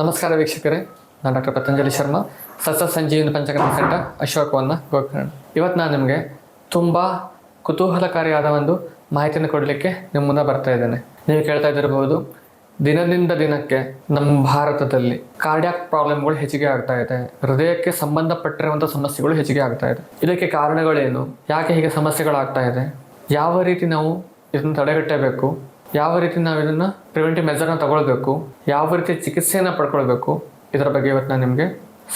ನಮಸ್ಕಾರ ವೀಕ್ಷಕರೇ, ನಾನು ಡಾಕ್ಟರ್ ಪತಂಜಲಿ ಶರ್ಮಾ. ಸಸ್ಯ ಸಂಜೀವಿನಿ ಪಂಚಕರ್ಮ ಸೆಂಟರ್ ಅಶೋಕವನ್ನ ಗೋಕರ್ಣ. ಇವತ್ತು ನಾನು ನಿಮಗೆ ತುಂಬ ಕುತೂಹಲಕಾರಿಯಾದ ಒಂದು ಮಾಹಿತಿಯನ್ನು ಕೊಡಲಿಕ್ಕೆ ನಿಮ್ಮ ಮುಂದೆ ಬರ್ತಾ ಇದ್ದೇನೆ. ನೀವು ಕೇಳ್ತಾ ಇದ್ದಿರಬಹುದು, ದಿನದಿಂದ ದಿನಕ್ಕೆ ನಮ್ಮ ಭಾರತದಲ್ಲಿ ಕಾರ್ಡಿಯಾಕ್ ಪ್ರಾಬ್ಲಮ್ಗಳು ಹೆಚ್ಚಿಗೆ ಆಗ್ತಾ ಇದೆ. ಹೃದಯಕ್ಕೆ ಸಂಬಂಧಪಟ್ಟಿರುವಂಥ ಸಮಸ್ಯೆಗಳು ಹೆಚ್ಚಿಗೆ ಆಗ್ತಾ ಇದೆ. ಇದಕ್ಕೆ ಕಾರಣಗಳೇನು? ಯಾಕೆ ಹೀಗೆ ಸಮಸ್ಯೆಗಳಾಗ್ತಾ ಇದೆ? ಯಾವ ರೀತಿ ನಾವು ಇದನ್ನು ತಡೆಗಟ್ಟಬೇಕು? ಯಾವ ರೀತಿ ನಾವು ಇದನ್ನು ಪ್ರಿವೆಂಟಿವ್ ಮೆಜರ್ನ ತಗೊಳ್ಬೇಕು, ಯಾವ ರೀತಿ ಚಿಕಿತ್ಸೆಯನ್ನು ಪಡ್ಕೊಳ್ಬೇಕು, ಇದರ ಬಗ್ಗೆ ಇವತ್ತು ನಾನು ನಿಮಗೆ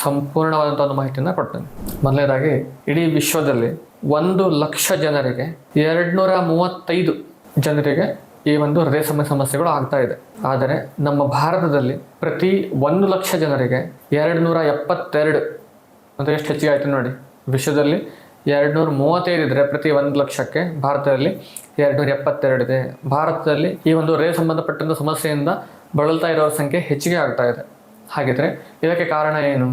ಸಂಪೂರ್ಣವಾದಂಥ ಒಂದು ಮಾಹಿತಿಯನ್ನು ಕೊಡ್ತೇನೆ. ಮೊದಲನೇದಾಗಿ, ಇಡೀ ವಿಶ್ವದಲ್ಲಿ ಒಂದು ಲಕ್ಷ ಜನರಿಗೆ ಎರಡುನೂರ ಮೂವತ್ತೈದು ಜನರಿಗೆ ಈ ಒಂದು ಹೃದಯ ಸಮಯ ಸಮಸ್ಯೆಗಳು ಆಗ್ತಾ ಇದೆ. ಆದರೆ ನಮ್ಮ ಭಾರತದಲ್ಲಿ ಪ್ರತಿ ಒಂದು ಲಕ್ಷ ಜನರಿಗೆ ಎರಡು ನೂರ ಎಪ್ಪತ್ತೆರಡು, ಅಂದರೆ ಎಷ್ಟು ಹೆಚ್ಚಿಗೆ ಆಯಿತು ನೋಡಿ, ವಿಶ್ವದಲ್ಲಿ ಎರಡು ನೂರ ಮೂವತ್ತೈದು ಇದ್ರೆ ಪ್ರತಿ ಒಂದು ಲಕ್ಷಕ್ಕೆ ಭಾರತದಲ್ಲಿ ಎರಡು ನೂರ ಎಪ್ಪತ್ತೆರಡು ಇದೆ ಭಾರತದಲ್ಲಿ ಈ ಒಂದು ರೇ ಸಂಬಂಧಪಟ್ಟಂಥ ಸಮಸ್ಯೆಯಿಂದ ಬಳಲ್ತಾ ಇರೋರ ಸಂಖ್ಯೆ ಹೆಚ್ಚಿಗೆ ಆಗ್ತಾ ಇದೆ. ಹಾಗಿದ್ರೆ ಇದಕ್ಕೆ ಕಾರಣ ಏನು?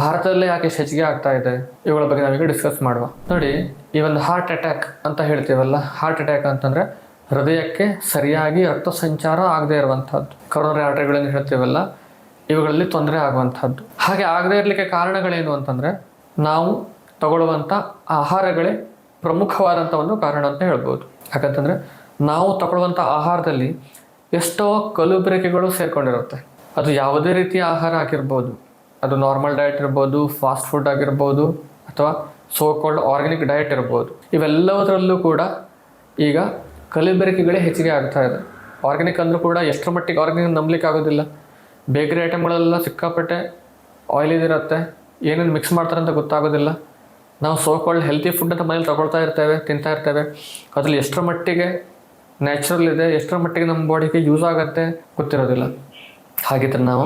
ಭಾರತದಲ್ಲೇ ಯಾಕೆ ಹೆಚ್ಚಿಗೆ ಆಗ್ತಾ ಇದೆ? ಇವುಗಳ ಬಗ್ಗೆ ನಾವೀಗ ಡಿಸ್ಕಸ್ ಮಾಡುವ. ನೋಡಿ, ಈ ಒಂದು ಹಾರ್ಟ್ ಅಟ್ಯಾಕ್ ಅಂತ ಹೇಳ್ತೀವಲ್ಲ ಹಾರ್ಟ್ ಅಟ್ಯಾಕ್ ಅಂತಂದ್ರೆ ಹೃದಯಕ್ಕೆ ಸರಿಯಾಗಿ ರಕ್ತ ಸಂಚಾರ ಆಗದೆ ಇರುವಂತಹದ್ದು. ಕರೋನರಿ ಆರ್ಟರಿಗಳನ್ನು ಹೇಳ್ತೀವಲ್ಲ, ಇವುಗಳಲ್ಲಿ ತೊಂದರೆ ಆಗುವಂಥದ್ದು ಹಾಗೆ ಆಗದೇ ಇರಲಿಕ್ಕೆ ಕಾರಣಗಳೇನು ಅಂತಂದರೆ, ನಾವು ತಗೊಳ್ಳುವಂಥ ಆಹಾರಗಳೇ ಪ್ರಮುಖವಾದಂಥ ಒಂದು ಕಾರಣ ಅಂತ ಹೇಳ್ಬೋದು. ಯಾಕಂತಂದರೆ ನಾವು ತಗೊಳ್ಳುವಂಥ ಆಹಾರದಲ್ಲಿ ಎಷ್ಟೋ ಕಲುಬೆರಕೆಗಳು ಸೇರಿಕೊಂಡಿರುತ್ತೆ. ಅದು ಯಾವುದೇ ರೀತಿಯ ಆಹಾರ ಆಗಿರ್ಬೋದು. ಅದು ನಾರ್ಮಲ್ ಡಯಟ್ ಇರ್ಬೋದು ಫಾಸ್ಟ್ ಫುಡ್ ಆಗಿರ್ಬೋದು, ಅಥವಾ ಸೋ ಕಾಲ್ಡ್ ಆರ್ಗ್ಯಾನಿಕ್ ಡಯಟ್ ಇರ್ಬೋದು. ಇವೆಲ್ಲದರಲ್ಲೂ ಕೂಡ ಈಗ ಕಲಬೆರಕೆಗಳೇ ಹೆಚ್ಚಿಗೆ ಆಗ್ತಾ ಇದೆ. ಆರ್ಗ್ಯಾನಿಕ್ ಅಂದರೂ ಕೂಡ ಎಷ್ಟರ ಮಟ್ಟಿಗೆ ಆರ್ಗ್ಯಾನಿಕ್ ನಂಬಲಿಕ್ಕೆ ಆಗೋದಿಲ್ಲ. ಬೇಕರಿ ಐಟಮ್ಗಳೆಲ್ಲ ಸಿಕ್ಕಾಪಟ್ಟೆ ಆಯಿಲ್ ಇದಿರುತ್ತೆ. ಏನೇನು ಮಿಕ್ಸ್ ಮಾಡ್ತಾರೆ ಅಂತ ಗೊತ್ತಾಗೋದಿಲ್ಲ. ನಾವು ಸೋಕೊಳ್ಳಿ ಹೆಲ್ತಿ ಫುಡ್ ಅಂತ ಮನೇಲಿ ತಗೊಳ್ತಾ ಇರ್ತೇವೆ, ತಿಂತಾ ಇರ್ತೇವೆ. ಅದರಲ್ಲಿ ಎಷ್ಟರ ಮಟ್ಟಿಗೆ ನ್ಯಾಚುರಲ್ ಇದೆ, ಎಷ್ಟರ ಮಟ್ಟಿಗೆ ನಮ್ಮ ಬಾಡಿಗೆ ಯೂಸ್ ಆಗುತ್ತೆ ಗೊತ್ತಿರೋದಿಲ್ಲ. ಹಾಗಿದ್ರೆ ನಾವು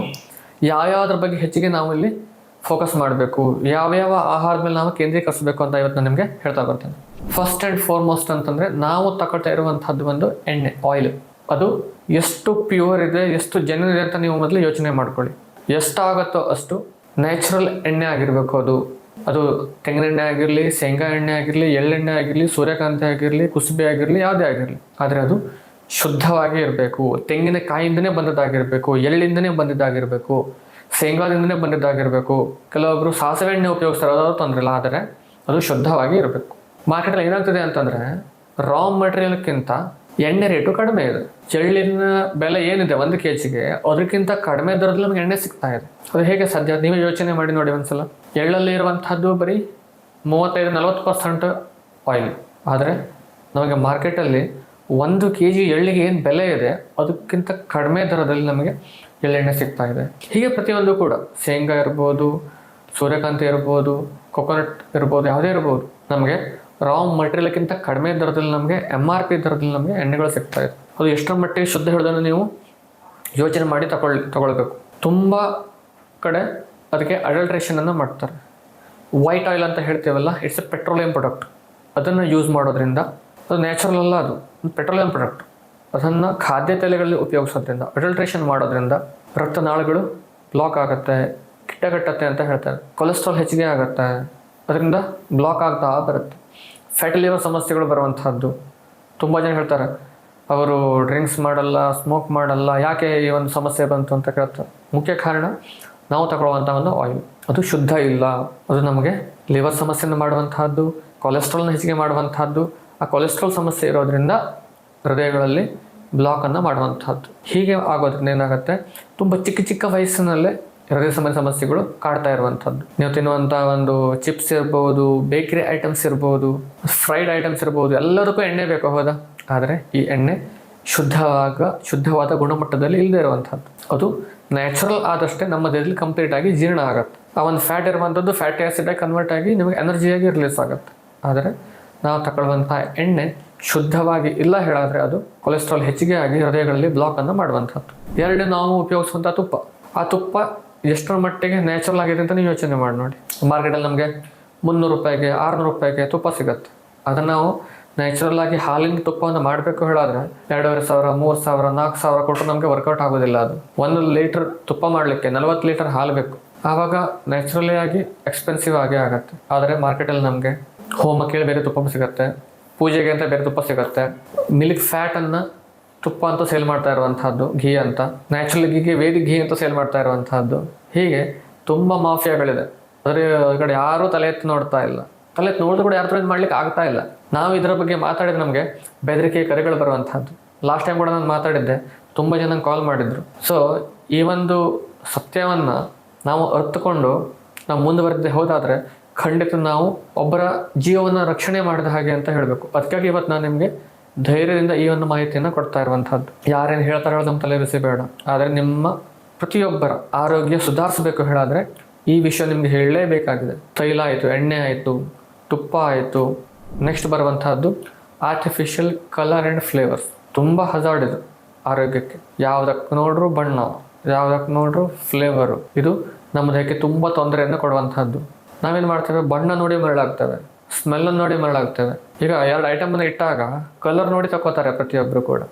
ಯಾವ್ಯಾವ್ದ್ರ ಬಗ್ಗೆ ಹೆಚ್ಚಿಗೆ ನಾವು ಇಲ್ಲಿ ಫೋಕಸ್ ಮಾಡಬೇಕು, ಯಾವ್ಯಾವ ಆಹಾರದ ಮೇಲೆ ನಾವು ಕೇಂದ್ರೀಕರಿಸಬೇಕು ಅಂತ ಇವತ್ತು ನಾನು ನಿಮಗೆ ಹೇಳ್ತಾ ಬರ್ತೇನೆ. ಫಸ್ಟ್ ಆ್ಯಂಡ್ ಫಾರ್ಮೋಸ್ಟ್ ಅಂತಂದರೆ ನಾವು ತಗೊಳ್ತಾ ಇರುವಂಥದ್ದು ಒಂದು ಎಣ್ಣೆ ಆಯಿಲ್ ಅದು ಎಷ್ಟು ಪ್ಯೂರ್ ಇದೆ, ಎಷ್ಟು ಜೆನ್ಯೂನ್ ಇದೆ ಅಂತ ನೀವು ಮೊದಲು ಯೋಚನೆ ಮಾಡ್ಕೊಳ್ಳಿ. ಎಷ್ಟಾಗುತ್ತೋ ಅಷ್ಟು ನ್ಯಾಚುರಲ್ ಎಣ್ಣೆ ಆಗಿರಬೇಕು ಅದು. ಅದು ತೆಂಗಿನ ಎಣ್ಣೆ ಆಗಿರಲಿ, ಶೇಂಗಾ ಎಣ್ಣೆ ಆಗಿರಲಿ, ಎಳ್ಳೆಣ್ಣೆ ಆಗಿರಲಿ, ಸೂರ್ಯಕಾಂತಿ ಆಗಿರಲಿ, ಕುಸುಬೆ ಆಗಿರಲಿ, ಯಾವುದೇ ಆಗಿರಲಿ, ಆದರೆ ಅದು ಶುದ್ಧವಾಗಿ ಇರಬೇಕು. ತೆಂಗಿನಕಾಯಿಂದನೇ ಬಂದದ್ದಾಗಿರಬೇಕು, ಎಳ್ಳಿಂದನೇ ಬಂದಿದ್ದಾಗಿರಬೇಕು, ಶೇಂಗಾದಿಂದನೇ ಬಂದಿದ್ದಾಗಿರಬೇಕು. ಕೆಲವೊಬ್ಬರು ಸಾಸಿವೆ ಎಣ್ಣೆ ಉಪಯೋಗಿಸ್ತಾರೆ ಅದಾದ್ರೂ ತೊಂದರೆ ಇಲ್ಲ ಆದರೆ ಅದು ಶುದ್ಧವಾಗಿ ಇರಬೇಕು. ಮಾರ್ಕೆಟಲ್ಲಿ ಏನಾಗ್ತದೆ ಅಂತಂದರೆ ರಾ ಮೆಟೀರಿಯಲ್ಕ್ಕಿಂತ ಎಣ್ಣೆ ರೇಟು ಕಡಿಮೆ ಇದೆ. ಎಳ್ಳಿನ ಬೆಲೆ ಏನಿದೆ ಒಂದು ಕೆ ಜಿಗೆ ಅದಕ್ಕಿಂತ ಕಡಿಮೆ ದರದಲ್ಲಿ ನಮಗೆ ಎಣ್ಣೆ ಸಿಗ್ತಾ ಇದೆ. ಅದು ಹೇಗೆ ಸಾಧ್ಯ? ನೀವೇ ಯೋಚನೆ ಮಾಡಿ ನೋಡಿ ಒಂದ್ಸಲ. ಎಳ್ಳಲ್ಲಿ ಇರುವಂಥದ್ದು ಬರೀ ಮೂವತ್ತೈದು, ನಲವತ್ತು ಪರ್ಸೆಂಟ್ ಆಯಿಲ್ ಆದರೆ ನಮಗೆ ಮಾರ್ಕೆಟಲ್ಲಿ ಒಂದು ಕೆ ಜಿ ಎಳ್ಳಿಗೆ ಏನು ಬೆಲೆ ಇದೆ, ಅದಕ್ಕಿಂತ ಕಡಿಮೆ ದರದಲ್ಲಿ ನಮಗೆ ಎಳ್ಳೆಣ್ಣೆ ಸಿಗ್ತಾ ಇದೆ. ಹೀಗೆ ಪ್ರತಿಯೊಂದು ಕೂಡ, ಶೇಂಗಾ ಇರ್ಬೋದು, ಸೂರ್ಯಕಾಂತಿ ಇರ್ಬೋದು ಕೊಕೊನಟ್ ಇರ್ಬೋದು, ಯಾವುದೇ ಇರ್ಬೋದು, ನಮಗೆ ರಾ ಮಟೀರಿಯಲ್ಕ್ಕಿಂತ ಕಡಿಮೆ ದರದಲ್ಲಿ ನಮಗೆ ಎಂ ಆರ್ ಪಿ ದರದಲ್ಲಿ ನಮಗೆ ಎಣ್ಣೆಗಳು ಸಿಗ್ತಾ ಇದೆ. ಅದು ಎಷ್ಟರ ಮಟ್ಟಿಗೆ ಶುದ್ಧ ಹೇಳೋದನ್ನು ನೀವು ಯೋಚನೆ ಮಾಡಿ ತಗೊಳ್, ತಗೊಳ್ಬೇಕು. ತುಂಬ ಕಡೆ ಅದಕ್ಕೆ ಅಡಲ್ಟ್ರೇಷನನ್ನು ಮಾಡ್ತಾರೆ. ವೈಟ್ ಆಯಿಲ್ ಅಂತ ಹೇಳ್ತೀವಲ್ಲ ಇಟ್ಸ್ ಎ ಪೆಟ್ರೋಲಿಯಂ ಪ್ರಾಡಕ್ಟ್ ಅದನ್ನು ಯೂಸ್ ಮಾಡೋದ್ರಿಂದ ಅದು ನ್ಯಾಚುರಲ್ ಅಲ್ಲ ಅದು ಪೆಟ್ರೋಲಿಯಂ ಪ್ರಾಡಕ್ಟ್ ಅದನ್ನು ಖಾದ್ಯ ತೈಲಗಳಲ್ಲಿ ಉಪಯೋಗಿಸೋದ್ರಿಂದ ಅಡಲ್ಟ್ರೇಷನ್ ಮಾಡೋದ್ರಿಂದ ರಕ್ತನಾಳಗಳು ಬ್ಲಾಕ್ ಆಗುತ್ತೆ ಕಿಟ್ಟಗಟ್ಟತ್ತೆ ಅಂತ ಹೇಳ್ತಾರೆ. ಕೊಲೆಸ್ಟ್ರಾಲ್ ಹೆಚ್ಚಿಗೆ ಆಗುತ್ತೆ, ಅದರಿಂದ ಬ್ಲಾಕ್ ಆಗ್ತಾ ಬರುತ್ತೆ. ಫ್ಯಾಟಿ ಲಿವರ್ ಸಮಸ್ಯೆಗಳು ಬರುವಂತಹದ್ದು. ತುಂಬ ಜನ ಹೇಳ್ತಾರೆ, ಅವರು ಡ್ರಿಂಕ್ಸ್ ಮಾಡಲ್ಲ ಸ್ಮೋಕ್ ಮಾಡಲ್ಲ, ಯಾಕೆ ಈ ಒಂದು ಸಮಸ್ಯೆ ಬಂತು ಅಂತ ಕೇಳ್ತಾರೆ. ಮುಖ್ಯ ಕಾರಣ ನಾವು ತಗೊಳ್ಳುವಂಥ ಒಂದು ಆಯಿಲ್ ಅದು ಶುದ್ಧ ಇಲ್ಲ. ಅದು ನಮಗೆ ಲಿವರ್ ಸಮಸ್ಯೆಯನ್ನು ಮಾಡುವಂತಹದ್ದು ಕೊಲೆಸ್ಟ್ರಾಲ್ನ ಹೆಚ್ಚಿಗೆ ಮಾಡುವಂತಹದ್ದು. ಆ ಕೊಲೆಸ್ಟ್ರಾಲ್ ಸಮಸ್ಯೆ ಇರೋದ್ರಿಂದ ಹೃದಯಗಳಲ್ಲಿ ಬ್ಲಾಕನ್ನು ಮಾಡುವಂಥದ್ದು ಹೀಗೆ ಆಗೋದ್ರಿಂದ ಏನಾಗುತ್ತೆ? ತುಂಬ ಚಿಕ್ಕ ಚಿಕ್ಕ ವಯಸ್ಸಿನಲ್ಲೇ ಹೃದಯ ಸಂಬಂಧ ಸಮಸ್ಯೆಗಳು ಕಾಡ್ತಾ ಇರುವಂಥದ್ದು ನೀವು ತಿನ್ನುವಂಥ ಒಂದು ಚಿಪ್ಸ್ ಇರ್ಬೋದು ಬೇಕರಿ ಐಟಮ್ಸ್ ಇರ್ಬೋದು ಫ್ರೈಡ್ ಐಟಮ್ಸ್ ಇರ್ಬೋದು, ಎಲ್ಲದಕ್ಕೂ ಎಣ್ಣೆ ಬೇಕು, ಹೌದಾ? ಆದರೆ ಈ ಎಣ್ಣೆ ಶುದ್ಧವಾಗ, ಶುದ್ಧವಾದ ಗುಣಮಟ್ಟದಲ್ಲಿ ಇಲ್ಲದೆ ಇರುವಂಥದ್ದು ಅದು ನ್ಯಾಚುರಲ್ ಆದಷ್ಟೇ ನಮ್ಮ ದೇಹದಲ್ಲಿ ಕಂಪ್ಲೀಟ್ ಆಗಿ ಜೀರ್ಣ ಆಗುತ್ತೆ. ಆ ಒಂದು ಫ್ಯಾಟ್ ಇರುವಂಥದ್ದು ಫ್ಯಾಟಿ ಆಸಿಡಾಗಿ ಕನ್ವರ್ಟ್ ಆಗಿ ನಿಮಗೆ ಎನರ್ಜಿಯಾಗಿ ರಿಲೀಸ್ ಆಗುತ್ತೆ. ಆದರೆ ನಾವು ತಗೊಳ್ಳುವಂಥ ಎಣ್ಣೆ ಶುದ್ಧವಾಗಿ ಇಲ್ಲ ಹೇಳಾದರೆ ಅದು ಕೊಲೆಸ್ಟ್ರಾಲ್ ಹೆಚ್ಚಿಗೆ ಆಗಿ ಹೃದಯಗಳಲ್ಲಿ ಬ್ಲಾಕನ್ನು ಮಾಡುವಂಥದ್ದು. ಎರಡು ನಾವು ಉಪಯೋಗಿಸುವಂಥ ತುಪ್ಪ. ಆ ತುಪ್ಪ ಎಷ್ಟರ ಮಟ್ಟಿಗೆ ನ್ಯಾಚುರಲ್ ಆಗಿದೆ ಅಂತ ನೀವು ಯೋಚನೆ ಮಾಡಿ ನೋಡಿ. ಮಾರ್ಕೆಟಲ್ಲಿ ನಮಗೆ ಮುನ್ನೂರು ರೂಪಾಯಿಗೆ, ಆರುನೂರು ರೂಪಾಯಿಗೆ ತುಪ್ಪ ಸಿಗುತ್ತೆ. ಅದನ್ನು ನಾವು ನ್ಯಾಚುರಲ್ ಆಗಿ ಹಾಲಿನ ತುಪ್ಪವನ್ನು ಮಾಡಬೇಕು ಹೇಳಿದ್ರೆ ಎರಡೂವರೆ ಸಾವಿರ ಮೂರು ಸಾವಿರ, ನಾಲ್ಕು ಸಾವಿರ ಕೊಟ್ಟರು ನಮಗೆ ವರ್ಕೌಟ್ ಆಗೋದಿಲ್ಲ ಅದು. ಒಂದು ಲೀಟರ್ ತುಪ್ಪ ಮಾಡಲಿಕ್ಕೆ ನಲವತ್ತು ಲೀಟರ್ ಹಾಲು ಬೇಕು. ಆವಾಗ ನ್ಯಾಚುರಲಿ ಆಗಿ ಎಕ್ಸ್ಪೆನ್ಸಿವ್ ಆಗೇ ಆಗುತ್ತೆ. ಆದರೆ ಮಾರ್ಕೆಟಲ್ಲಿ ನಮಗೆ ಹೋಮಕ್ಕೆ ಬೇರೆ ತುಪ್ಪ ಸಿಗುತ್ತೆ. ಪೂಜೆಗೆ ಅಂತ ಬೇರೆ ತುಪ್ಪ ಸಿಗುತ್ತೆ. ಮಿಲ್ಕ್ ಫ್ಯಾಟನ್ನು ತುಪ್ಪ ಅಂತ ಸೇಲ್ ಮಾಡ್ತಾ ಇರುವಂತಹದ್ದು, ಘೀ ಅಂತ. ನ್ಯಾಚುರಲ್ ಘೀಗೆ, ವೇದಿ ಘೀ ಅಂತ ಸೇಲ್ ಮಾಡ್ತಾ ಇರುವಂತಹದ್ದು. ಹೀಗೆ ತುಂಬ ಮಾಫಿಯಾಗಳಿದೆ ಆದರೆ ಈ ಕಡೆ ಯಾರೂ ತಲೆ ಎತ್ತಿ ನೋಡ್ತಾ ಇಲ್ಲ. ಎತ್ತಿ ನೋಡಿದ್ರು ಕೂಡ ಇದು ಮಾಡ್ಲಿಕ್ಕೆ ಆಗ್ತಾ ಇಲ್ಲ. ನಾವು ಇದರ ಬಗ್ಗೆ ಮಾತಾಡಿದ್ರೆ ನಮಗೆ ಬೆದರಿಕೆ, ಕರೆಗಳು ಬರುವಂತಹದ್ದು. ಲಾಸ್ಟ್ ಟೈಮ್ ಕೂಡ ನಾನು ಮಾತಾಡಿದ್ದೆ, ತುಂಬ ಜನ ಕಾಲ್ ಮಾಡಿದ್ರು. ಸೊ ಈ ಒಂದು ಸತ್ಯವನ್ನು ನಾವು ಅರ್ತುಕೊಂಡು ನಾವು ಮುಂದುವರೆದೇ ಹೋದಾದರೆ ಖಂಡಿತ ನಾವು ಒಬ್ಬರ ಜೀವವನ್ನು ರಕ್ಷಣೆ ಮಾಡಿದ ಹಾಗೆ ಅಂತ ಹೇಳಬೇಕು. ಅದಕ್ಕಾಗಿ ಇವತ್ತು ನಾನು ನಿಮಗೆ ಧೈರ್ಯದಿಂದ ಈ ಒಂದು ಮಾಹಿತಿಯನ್ನು ಕೊಡ್ತಾ ಇರುವಂಥದ್ದು ಯಾರೇನು ಹೇಳ್ತಾರೆ ನಮ್ಮ ತಲೆ ಬಿಸಿ ಬೇಡ. ಆದರೆ ನಿಮ್ಮ ಪ್ರತಿಯೊಬ್ಬರ ಆರೋಗ್ಯ ಸುಧಾರಿಸಬೇಕು ಹೇಳಾದರೆ ಈ ವಿಷಯ ನಿಮಗೆ ಹೇಳಲೇಬೇಕಾಗಿದೆ. ತೈಲ ಆಯಿತು, ಎಣ್ಣೆ ಆಯಿತು ತುಪ್ಪ ಆಯಿತು. ನೆಕ್ಸ್ಟ್ ಬರುವಂತಹದ್ದು ಆರ್ಟಿಫಿಷಿಯಲ್ ಕಲರ್ ಆ್ಯಂಡ್ ಫ್ಲೇವರ್ಸ್ ತುಂಬ ಹಜಾರ್ಡ್ ಇದು ಆರೋಗ್ಯಕ್ಕೆ. ಯಾವುದಕ್ಕೆ ನೋಡ್ರು ಬಣ್ಣ, ಯಾವುದಕ್ಕೆ ನೋಡ್ರು ಫ್ಲೇವರು ಇದು ನಮ್ಮ ದೇಹಕ್ಕೆ ತುಂಬ ತೊಂದರೆಯನ್ನು ಕೊಡುವಂಥದ್ದು ನಾವೇನು ಮಾಡ್ತೇವೆ? ಬಣ್ಣ ನೋಡಿ ಮರಳಾಗ್ತೇವೆ. ಸ್ಮೆಲ್ಲನ್ನು ನೋಡಿ ಮರಳಾಗ್ತೇವೆ. ಈಗ ಎರಡು ಐಟಮನ್ನು ಇಟ್ಟಾಗ ಕಲರ್ ನೋಡಿ ತಗೋತಾರೆ ಪ್ರತಿಯೊಬ್ಬರು ಕೂಡ.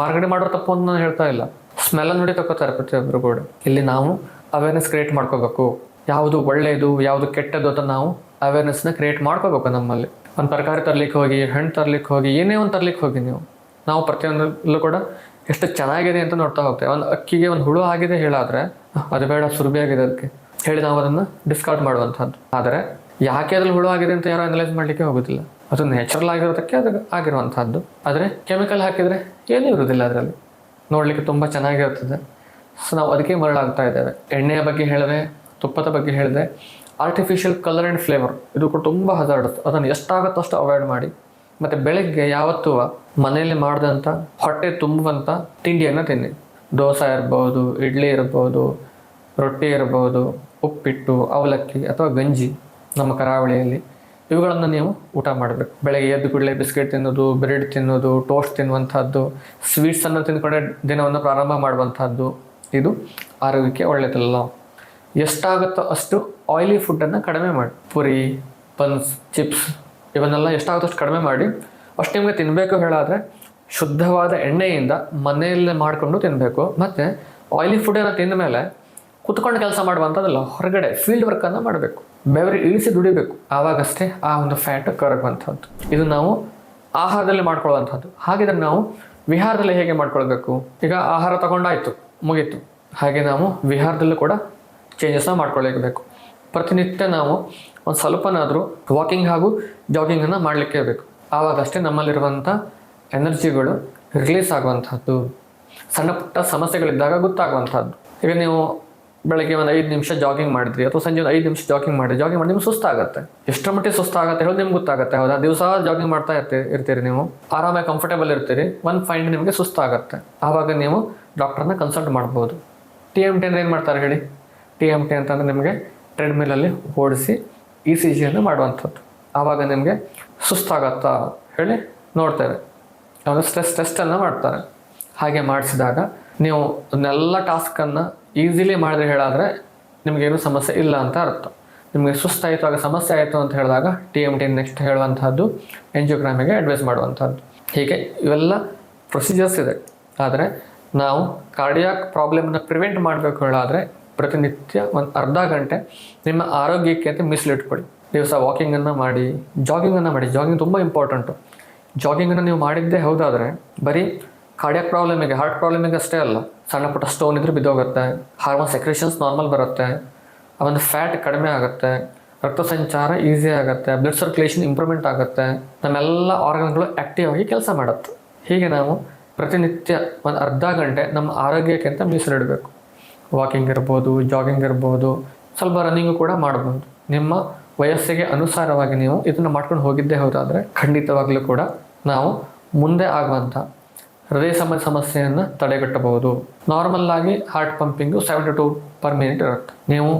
ಮಾರ್ಗಡಿ ಮಾಡೋ ತಪ್ಪು ಅಂತ ನಾನು ಹೇಳ್ತಾ ಇಲ್ಲ. ಸ್ಮೆಲ್ಲನ್ನು ನೋಡಿ ತಗೋತಾರೆ ಪ್ರತಿಯೊಬ್ಬರು ಕೂಡ. ಇಲ್ಲಿ ನಾವು ಅವೇರ್ನೆಸ್ ಕ್ರಿಯೇಟ್ ಮಾಡ್ಕೋಬೇಕು. ಯಾವುದು ಒಳ್ಳೆಯದು ಯಾವುದು ಕೆಟ್ಟದ್ದು ಅಂತ ನಾವು ಅವೇರ್ನೆಸ್ನ ಕ್ರಿಯೇಟ್ ಮಾಡ್ಕೋಬೇಕು ನಮ್ಮಲ್ಲಿ. ಒಂದು ತರಕಾರಿ ತರಲಿಕ್ಕೆ ಹೋಗಿ, ಹಣ್ಣು ತರಲಿಕ್ಕೆ ಹೋಗಿ, ಏನೇ ಒಂದು ತರ್ಲಿಕ್ಕೆ ಹೋಗಿ ನೀವು. ನಾವು ಪ್ರತಿಯೊಂದರಲ್ಲೂ ಕೂಡ ಎಷ್ಟು ಚೆನ್ನಾಗಿದೆ ಅಂತ ನೋಡ್ತಾ ಹೋಗ್ತೇವೆ. ಒಂದು ಅಕ್ಕಿಗೆ ಒಂದು ಹುಳು ಆಗಿದೆ ಹೇಳಾದ್ರೆ, ಅದು ಬೇಡ ಸುರಭಿ ಆಗಿದೆ ಅದಕ್ಕೆ. ಹೇಳಿ ನಾವು ಅದನ್ನು ಡಿಸ್ಕಾರ್ಡ್ ಮಾಡುವಂಥದ್ದು ಆದರೆ, ಯಾಕೆ ಅದ್ರಲ್ಲಿ ಹುಳು ಆಗಿದೆ ಅಂತ ಯಾರು ಅನಲೈಸ್ ಮಾಡಲಿಕ್ಕೆ ಹೋಗೋದಿಲ್ಲ. ಅದು ನ್ಯಾಚುರಲ್ ಆಗಿರೋದಕ್ಕೆ ಅದು ಆಗಿರುವಂಥದ್ದು ಆದರೆ ಕೆಮಿಕಲ್ ಹಾಕಿದರೆ ಏನೂ ಇರೋದಿಲ್ಲ ಅದರಲ್ಲಿ. ನೋಡಲಿಕ್ಕೆ ತುಂಬ ಚೆನ್ನಾಗಿರ್ತದೆ ಸೊ ನಾವು ಅದಕ್ಕೆ ಮರಳಾಗ್ತಾ ಇದ್ದೇವೆ. ಎಣ್ಣೆಯ ಬಗ್ಗೆ ಹೇಳಿದೆ, ತುಪ್ಪದ ಬಗ್ಗೆ ಹೇಳಿದೆ ಆರ್ಟಿಫಿಷಿಯಲ್ ಕಲರ್ ಆ್ಯಂಡ್ ಫ್ಲೇವರ್ ಇದು ಕೂಡ ತುಂಬ ಹಜಾರ್ಡ್ ಅದನ್ನು ಎಷ್ಟಾಗುತ್ತೋ ಅಷ್ಟು ಅವಾಯ್ಡ್ ಮಾಡಿ. ಮತ್ತು ಬೆಳಗ್ಗೆ ಯಾವತ್ತೂ ಮನೆಯಲ್ಲಿ ಮಾಡಿದಂಥ ಹೊಟ್ಟೆ ತುಂಬುವಂಥ ತಿಂಡಿಯನ್ನು ತಿನ್ನಿ. ದೋಸೆ ಇರ್ಬೋದು, ಇಡ್ಲಿ ಇರ್ಬೋದು, ರೊಟ್ಟಿ ಇರ್ಬೋದು, ಉಪ್ಪಿಟ್ಟು, ಅವಲಕ್ಕಿ ಅಥವಾ ಗಂಜಿ ನಮ್ಮ ಕರಾವಳಿಯಲ್ಲಿ. ಇವುಗಳನ್ನು ನೀವು ಊಟ ಮಾಡಬೇಕು. ಬೆಳಗ್ಗೆ ಎದ್ದು ಕೂಡಲೇ ಬಿಸ್ಕೆಟ್ ತಿನ್ನೋದು, ಬ್ರೆಡ್ ತಿನ್ನೋದು, ಟೋಸ್ಟ್ ತಿನ್ನುವಂಥದ್ದು ಸ್ವೀಟ್ಸನ್ನು ತಿಂದ್ಕೊಂಡೆ ದಿನವನ್ನು ಪ್ರಾರಂಭ ಮಾಡುವಂಥದ್ದು ಇದು ಆರೋಗ್ಯಕ್ಕೆ ಒಳ್ಳೆಯದಲ್ಲ. ಎಷ್ಟಾಗುತ್ತೋ ಅಷ್ಟು ಆಯ್ಲಿ ಫುಡ್ಡನ್ನು ಕಡಿಮೆ ಮಾಡಿ. ಪುರಿ ಬನ್ಸ್ ಚಿಪ್ಸ್ ಇವನ್ನೆಲ್ಲ ಎಷ್ಟಾಗುತ್ತೋ ಅಷ್ಟು ಕಡಿಮೆ ಮಾಡಿ. ಅಷ್ಟು ನಿಮಗೆ ತಿನ್ನಬೇಕು ಹೇಳಾದರೆ ಶುದ್ಧವಾದ ಎಣ್ಣೆಯಿಂದ ಮನೆಯಲ್ಲೇ ಮಾಡಿಕೊಂಡು ತಿನ್ನಬೇಕು ಮತ್ತು ಆಯ್ಲಿ ಫುಡ್ಡನ್ನು ತಿಂದ ಮೇಲೆ ಕುತ್ಕೊಂಡು ಕೆಲಸ ಮಾಡುವಂಥದ್ದಲ್ಲ, ಹೊರಗಡೆ ಫೀಲ್ಡ್ ವರ್ಕನ್ನು ಮಾಡಬೇಕು. ಬೆವರಿ ಇಳಿಸಿ ದುಡಿಬೇಕು. ಆವಾಗಷ್ಟೇ ಆ ಒಂದು ಫ್ಯಾಟ್ ಕರಗುವಂಥದ್ದು. ಇದು ನಾವು ಆಹಾರದಲ್ಲಿ ಮಾಡ್ಕೊಳ್ಳುವಂಥದ್ದು. ಹಾಗಿದ್ರೆ ನಾವು ವಿಹಾರದಲ್ಲಿ ಹೇಗೆ ಮಾಡ್ಕೊಳ್ಬೇಕು? ಈಗ ಆಹಾರ ತಗೊಂಡಾಯ್ತು, ಮುಗೀತು. ಹಾಗೆ ನಾವು ವಿಹಾರದಲ್ಲೂ ಕೂಡ ಚೇಂಜಸ್ನ ಮಾಡ್ಕೊಳ್ಳೇಬೇಕು. ಪ್ರತಿನಿತ್ಯ ನಾವು ಒಂದು ಸ್ವಲ್ಪನಾದರೂ ವಾಕಿಂಗ್ ಹಾಗೂ ಜಾಗಿಂಗನ್ನು ಮಾಡಲಿಕ್ಕೆ ಬೇಕು. ಆವಾಗಷ್ಟೇ ನಮ್ಮಲ್ಲಿರುವಂಥ ಎನರ್ಜಿಗಳು ರಿಲೀಸ್ ಆಗುವಂಥದ್ದು ಸಣ್ಣ ಪುಟ್ಟ ಸಮಸ್ಯೆಗಳಿದ್ದಾಗ ಗೊತ್ತಾಗುವಂಥದ್ದು ಈಗ ನೀವು ಬೆಳಗ್ಗೆ ಒಂದು ಐದು ನಿಮಿಷ ಜಾಗಿಂಗ್ ಮಾಡಿದ್ರಿ, ಅಥವಾ ಸಂಜೆ ಒಂದು ಐದು ನಿಮಿಷ ಜಾಗಿಂಗ್ ಮಾಡಿದ್ರಿ ಜಾಗಿಂಗ್ ಮಾಡಿ ನಿಮ್ಗೆ ಸುಸ್ತಾಗುತ್ತೆ. ಎಷ್ಟರ ಮಟ್ಟಿಗೆ ಸುಸ್ತಾಗುತ್ತೆ ಹೇಳೋದು ನಿಮ್ಗೆ ಗೊತ್ತಾಗುತ್ತೆ. ಹೌದಾ? ದಿವಸ ಜಾಗಿಂಗ್ ಮಾಡ್ತಾ ಇರ್ತೀರಿ ಇರ್ತೀರಿ ನೀವು. ಆರಾಮಾಗಿ ಕಂಫರ್ಟೇಬಲ್ ಇರ್ತೀರಿ. ಒಂದು ಫೈಂಡ್ ನಿಮಗೆ ಸುಸ್ತಾಗುತ್ತೆ. ಆವಾಗ ನೀವು ಡಾಕ್ಟರ್ನ ಕನ್ಸಲ್ಟ್ ಮಾಡ್ಬೋದು. ಟಿ ಎಂ ಟಿ ಅಂದ್ರೆ ಏನು ಮಾಡ್ತಾರೆ ಹೇಳಿ? ಟಿ ಎಂ ಟಿ ಅಂತಂದರೆ ನಿಮಗೆ ಟ್ರೆಡ್ಮಿಲಲ್ಲಿ ಓಡಿಸಿ ಇ ಸಿ ಜಿಯನ್ನು ಮಾಡುವಂಥದ್ದು. ಆವಾಗ ನಿಮಗೆ ಸುಸ್ತಾಗತ್ತಾ ಹೇಳಿ ನೋಡ್ತೇವೆ. ಅವರು ಸ್ಟ್ರೆಸ್ ಟೆಸ್ಟನ್ನು ಮಾಡ್ತಾರೆ. ಹಾಗೆ ಮಾಡಿಸಿದಾಗ ನೀವು ಅದನ್ನೆಲ್ಲ ಟಾಸ್ಕನ್ನು ಈಸಿಲಿ ಮಾಡಿದ್ರೆ ಹೇಳಾದರೆ ನಿಮಗೇನು ಸಮಸ್ಯೆ ಇಲ್ಲ ಅಂತ ಅರ್ಥ. ನಿಮಗೆ ಸುಸ್ತಾಯಿತು, ಆಗ ಸಮಸ್ಯೆ ಆಯಿತು ಅಂತ ಹೇಳಿದಾಗ ಟಿ ಎಂ ಟಿ ನೆಕ್ಸ್ಟ್ ಹೇಳುವಂಥದ್ದು ಎಂಜಿಯೋಗ್ರಾಮಿಗೆ ಅಡ್ವೈಸ್ ಮಾಡುವಂಥದ್ದು. ಹೀಗೆ ಇವೆಲ್ಲ ಪ್ರೊಸೀಜರ್ಸ್ ಇದೆ. ಆದರೆ ನಾವು ಕಾರ್ಡಿಯಾಕ್ ಪ್ರಾಬ್ಲಮ್ನ ಪ್ರಿವೆಂಟ್ ಮಾಡಬೇಕು ಹೇಳಾದರೆ ಪ್ರತಿನಿತ್ಯ ಒಂದು ಅರ್ಧ ಗಂಟೆ ನಿಮ್ಮ ಆರೋಗ್ಯಕ್ಕೆ ಅಂತ ಮೀಸಲಿಟ್ಕೊಳ್ಳಿ ದಿವಸ ವಾಕಿಂಗನ್ನು ಮಾಡಿ ಜಾಗಿಂಗನ್ನು ಮಾಡಿ. ಜಾಗಿಂಗ್ ತುಂಬ ಇಂಪಾರ್ಟೆಂಟು ಜಾಗಿಂಗನ್ನು ನೀವು ಮಾಡಿದ್ದೇ ಹೌದಾದರೆ ಬರೀ ಕಾರ್ಡಿಯಾಕ್ ಪ್ರಾಬ್ಲಮಿಗೆ ಹಾರ್ಟ್ ಪ್ರಾಬ್ಲಮಿಗೆ ಅಷ್ಟೇ ಅಲ್ಲ, ಸಣ್ಣ ಪುಟ್ಟ ಸ್ಟೋನ್ ಇದ್ರೆ ಬಿದ್ದೋಗುತ್ತೆ ಹಾರ್ಮೋನ್ ಸೆಕ್ರೇಷನ್ಸ್ ನಾರ್ಮಲ್ ಬರುತ್ತೆ, ಆ ಒಂದು ಫ್ಯಾಟ್ ಕಡಿಮೆ ಆಗುತ್ತೆ, ರಕ್ತ ಸಂಚಾರ ಈಸಿ ಆಗುತ್ತೆ ಬ್ಲಡ್ ಸರ್ಕ್ಯುಲೇಷನ್ ಇಂಪ್ರೂವ್ಮೆಂಟ್ ಆಗುತ್ತೆ, ನಮ್ಮೆಲ್ಲ ಆರ್ಗನ್ಗಳು ಆ್ಯಕ್ಟಿವ್ ಆಗಿ ಕೆಲಸ ಮಾಡುತ್ತೆ. ಹೀಗೆ ನಾವು ಪ್ರತಿನಿತ್ಯ ಒಂದು ಅರ್ಧ ಗಂಟೆ ನಮ್ಮ ಆರೋಗ್ಯಕ್ಕೆ ಅಂತ ಮೀಸಲಿಡಬೇಕು ವಾಕಿಂಗ್ ಇರ್ಬೋದು ಜಾಗಿಂಗ್ ಇರ್ಬೋದು, ಸ್ವಲ್ಪ ರನ್ನಿಂಗು ಕೂಡ ಮಾಡ್ಬೋದು. ನಿಮ್ಮ ವಯಸ್ಸಿಗೆ ಅನುಸಾರವಾಗಿ ನೀವು ಇದನ್ನು ಮಾಡ್ಕೊಂಡು ಹೋಗಿದ್ದೇ ಹೋದಾದರೆ ಖಂಡಿತವಾಗಲೂ ಕೂಡ ನಾವು ಮುಂದೆ ಆಗುವಂಥ ಹೃದಯ ಸಮ, ಸಮಸ್ಯೆಯನ್ನು ತಡೆಗಟ್ಟಬಹುದು. ನಾರ್ಮಲ್ ಆಗಿ heart pumping seventy two per minute ಇರುತ್ತೆ. ನೀವು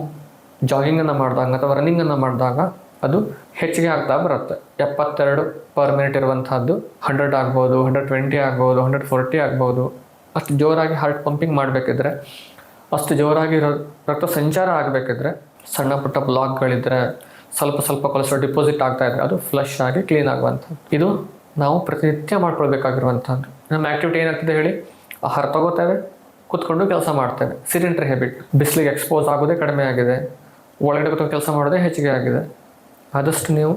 ಜಾಗಿಂಗನ್ನು ಮಾಡಿದಾಗ ಅಥವಾ ರನ್ನಿಂಗನ್ನು ಮಾಡಿದಾಗ ಅದು ಹೆಚ್ಚಿಗೆ ಆಗ್ತಾ ಬರುತ್ತೆ. ಎಪ್ಪತ್ತೆರಡು ಪರ್ ಮಿನಿಟ್ ಇರುವಂಥದ್ದು ಹಂಡ್ರೆಡ್ ಆಗ್ಬೋದು ಹಂಡ್ರೆಡ್ ಟ್ವೆಂಟಿ ಆಗ್ಬೋದು ಹಂಡ್ರೆಡ್ ಫೋರ್ಟಿ ಆಗ್ಬೋದು. ಅಷ್ಟು ಜೋರಾಗಿ ಹಾರ್ಟ್ ಪಂಪಿಂಗ್ ಮಾಡಬೇಕಿದ್ರೆ ಅಷ್ಟು ಜೋರಾಗಿ ರಕ್ತ ಸಂಚಾರ ಆಗಬೇಕಿದ್ರೆ ಸಣ್ಣ ಪುಟ್ಟ ಬ್ಲಾಕ್ಗಳಿದ್ರೆ ಸ್ವಲ್ಪ ಸ್ವಲ್ಪ ಕೊಲೆಸ್ಟ್ರಾಲ್ ಡಿಪಾಸಿಟ್ ಆಗ್ತಾ ಇದ್ರೆ ಅದು ಫ್ಲಶ್ ಆಗಿ ಕ್ಲೀನ್ ಆಗುವಂಥದ್ದು. ಇದು ನಾವು ಪ್ರತಿನಿತ್ಯ ಮಾಡ್ಕೊಳ್ಬೇಕಾಗಿರುವಂಥದ್ದು. ನಮ್ಮ ಆ್ಯಕ್ಟಿವಿಟಿ ಏನಾಗ್ತದೆ ಹೇಳಿ? ಆಹಾರ ತಗೋತೇವೆ, ಕೂತ್ಕೊಂಡು ಕೆಲಸ ಮಾಡ್ತೇವೆ. ಸಿಲಿಂಡ್ರ್ ಹ್ಯಾಬಿಟ್ ಬಿಸಿಲಿಗೆ ಎಕ್ಸ್ಪೋಸ್ ಆಗೋದೇ ಕಡಿಮೆ ಆಗಿದೆ. ಒಳಗಡೆ ಕೂತ್ಕೊಂಡು ಕೆಲಸ ಮಾಡೋದೇ ಹೆಚ್ಚಿಗೆ ಆಗಿದೆ. ಆದಷ್ಟು ನೀವು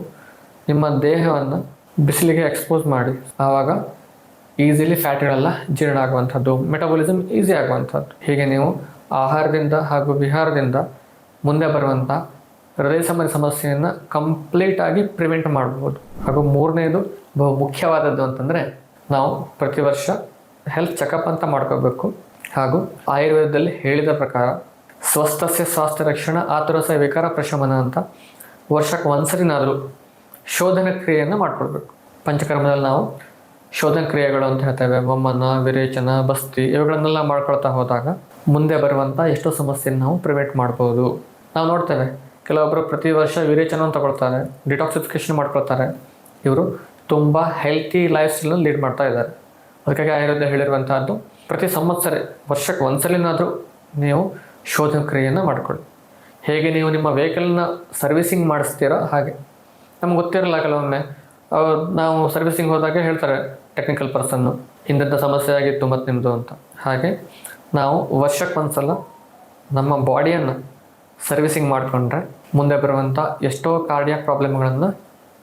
ನಿಮ್ಮ ದೇಹವನ್ನು ಬಿಸಿಲಿಗೆ ಎಕ್ಸ್ಪೋಸ್ ಮಾಡಿ. ಆವಾಗ ಈಸಿಲಿ ಫ್ಯಾಟ್ಗಳೆಲ್ಲ ಜೀರ್ಣ ಆಗುವಂಥದ್ದು. ಮೆಟಬಾಲಿಸಮ್ ಈಸಿ ಆಗುವಂಥದ್ದು. ಹೀಗೆ ನೀವು ಆಹಾರದಿಂದ ಹಾಗೂ ವಿಹಾರದಿಂದ ಮುಂದೆ ಬರುವಂಥ ಹೃದಯ ಸಂಬಂಧಿ ಸಮಸ್ಯೆಯನ್ನು ಕಂಪ್ಲೀಟಾಗಿ ಪ್ರಿವೆಂಟ್ ಮಾಡ್ಬೋದು. ಹಾಗೂ ಮೂರನೇದು ಬಹು ಮುಖ್ಯವಾದದ್ದು ಅಂತಂದರೆ ನಾವು ಪ್ರತಿ ವರ್ಷ ಹೆಲ್ತ್ ಚೆಕಪ್ ಅಂತ ಮಾಡ್ಕೋಬೇಕು. ಹಾಗೂ ಆಯುರ್ವೇದದಲ್ಲಿ ಹೇಳಿದ ಪ್ರಕಾರ ಸ್ವಸ್ಥಸ್ಯ ಸ್ವಾಸ್ಥ್ಯ ರಕ್ಷಣಾ ಆತುರಸ ವಿಕಾರ ಪ್ರಶಮನ ಅಂತ ವರ್ಷಕ್ಕೆ ಒಂದ್ಸರಿನಾದರೂ ಶೋಧನ ಕ್ರಿಯೆಯನ್ನು ಮಾಡಿಕೊಡ್ಬೇಕು. ಪಂಚಕರ್ಮದಲ್ಲಿ ನಾವು ಶೋಧನ ಕ್ರಿಯೆಗಳು ಅಂತ ಹೇಳ್ತೇವೆ, ಬೊಮ್ಮನ, ವಿರೇಚನ, ಬಸ್ತಿ ಇವುಗಳನ್ನೆಲ್ಲ ಮಾಡ್ಕೊಳ್ತಾ ಹೋದಾಗ ಮುಂದೆ ಬರುವಂಥ ಎಷ್ಟೋ ಸಮಸ್ಯೆನ ನಾವು ಪ್ರಿವೆಂಟ್ ಮಾಡ್ಬೋದು. ನಾವು ನೋಡ್ತೇವೆ ಕೆಲವೊಬ್ಬರು ಪ್ರತಿ ವರ್ಷ ವಿರೇಚನ ತಗೊಳ್ತಾರೆ ಡಿಟಾಕ್ಸಿಫಿಕೇಶನ್ ಮಾಡ್ಕೊಳ್ತಾರೆ. ಇವರು ತುಂಬ ಹೆಲ್ತಿ ಲೈಫ್ ಸ್ಟೈಲ್ ಲೀಡ್ ಮಾಡ್ತಾ ಇದ್ದಾರೆ. ಅದಕ್ಕಾಗಿ ಆಯುರ್ವೇದ ಹೇಳಿರುವಂತಹದ್ದು, ಪ್ರತಿ ಸಂವತ್ಸರ ವರ್ಷಕ್ಕೆ ಒಂದ್ಸಲಿನಾದರೂ ನೀವು ಶೋಧನ ಕ್ರಿಯೆಯನ್ನು ಮಾಡಿಕೊಳ್ಳಿ. ಹೇಗೆ ನೀವು ನಿಮ್ಮ ವೆಹಿಕಲ್ನ ಸರ್ವಿಸಿಂಗ್ ಮಾಡಿಸ್ತೀರೋ ಹಾಗೆ. ನಮ್ಗೆ ಗೊತ್ತಿರಲ್ಲ ಕೆಲವೊಮ್ಮೆ ಅವ್ರು ನಾವು ಸರ್ವಿಸಿಂಗ್ ಹೋದಾಗ ಹೇಳ್ತಾರೆ ಟೆಕ್ನಿಕಲ್ ಪರ್ಸನ್ನು ಇಂಥದ್ದು ಸಮಸ್ಯೆ ಆಗಿತ್ತು ಮತ್ತು ನಿಮ್ಮದು ಅಂತ. ಹಾಗೆ ನಾವು ವರ್ಷಕ್ಕೆ ಒಂದ್ಸಲ ನಮ್ಮ ಬಾಡಿಯನ್ನು ಸರ್ವಿಸಿಂಗ್ ಮಾಡಿಕೊಂಡ್ರೆ ಮುಂದೆ ಬರುವಂಥ ಎಷ್ಟೋ ಕಾರ್ಡಿಯಾಕ್ ಪ್ರಾಬ್ಲಮ್ಗಳನ್ನು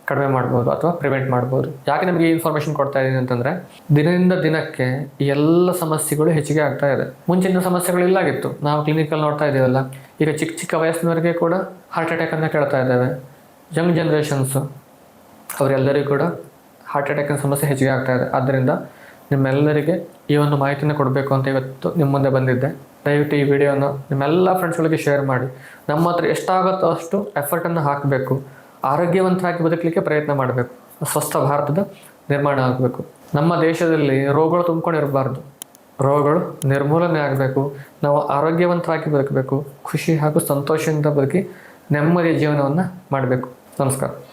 ಕಡಿಮೆ ಮಾಡ್ಬೋದು ಅಥವಾ ಪ್ರಿವೆಂಟ್ ಮಾಡ್ಬೋದು. ಯಾಕೆ ನಮಗೆ ಈ ಇನ್ಫಾರ್ಮೇಷನ್ ಕೊಡ್ತಾ ಇದ್ದೀನಿ ಅಂತಂದರೆ, ದಿನದಿಂದ ದಿನಕ್ಕೆ ಎಲ್ಲ ಸಮಸ್ಯೆಗಳು ಹೆಚ್ಚಿಗೆ ಆಗ್ತಾ ಇದೆ. ಮುಂಚಿನ ಸಮಸ್ಯೆಗಳು ಇಲ್ಲಾಗಿತ್ತು. ನಾವು ಕ್ಲಿನಿಕಲ್ಲಿ ನೋಡ್ತಾ ಇದ್ದೀವಲ್ಲ ಈಗ ಚಿಕ್ಕ ಚಿಕ್ಕ ವಯಸ್ಸಿನವರೆಗೆ ಕೂಡ ಹಾರ್ಟ್ ಅಟ್ಯಾಕನ್ನು ಕೇಳ್ತಾ ಇದ್ದೇವೆ. ಯಂಗ್ ಜನ್ರೇಷನ್ಸು ಅವರೆಲ್ಲರಿಗೂ ಕೂಡ ಹಾರ್ಟ್ ಅಟ್ಯಾಕಿನ ಸಮಸ್ಯೆ ಹೆಚ್ಚಿಗೆ ಆಗ್ತಾ ಇದೆ. ಆದ್ದರಿಂದ ನಿಮ್ಮೆಲ್ಲರಿಗೆ ಈ ಒಂದು ಮಾಹಿತಿನ ಕೊಡಬೇಕು ಅಂತ ಇವತ್ತು ನಿಮ್ಮ ಮುಂದೆ ಬಂದಿದ್ದೆ. ದಯವಿಟ್ಟು ಈ ವಿಡಿಯೋನ ನಿಮ್ಮೆಲ್ಲ ಫ್ರೆಂಡ್ಸ್ಗಳಿಗೆ ಶೇರ್ ಮಾಡಿ. ನಮ್ಮ ಹತ್ರ ಎಷ್ಟಾಗುತ್ತೋ ಅಷ್ಟು ಎಫರ್ಟನ್ನು ಹಾಕಬೇಕು. ಆರೋಗ್ಯವಂತರಾಗಿ ಬದುಕಲಿಕ್ಕೆ ಪ್ರಯತ್ನ ಮಾಡಬೇಕು. ಸ್ವಸ್ಥ ಭಾರತದ ನಿರ್ಮಾಣ ಆಗಬೇಕು. ನಮ್ಮ ದೇಶದಲ್ಲಿ ರೋಗಗಳು ತುಂಬಿಕೊಂಡಿರಬಾರ್ದು. ರೋಗಗಳು ನಿರ್ಮೂಲನೆ ಆಗಬೇಕು. ನಾವು ಆರೋಗ್ಯವಂತರಾಗಿ ಬದುಕಬೇಕು. ಖುಷಿ ಹಾಗೂ ಸಂತೋಷದಿಂದ ಬದುಕಿ ನೆಮ್ಮದಿಯ ಜೀವನವನ್ನು ಮಾಡಬೇಕು. ನಮಸ್ಕಾರ.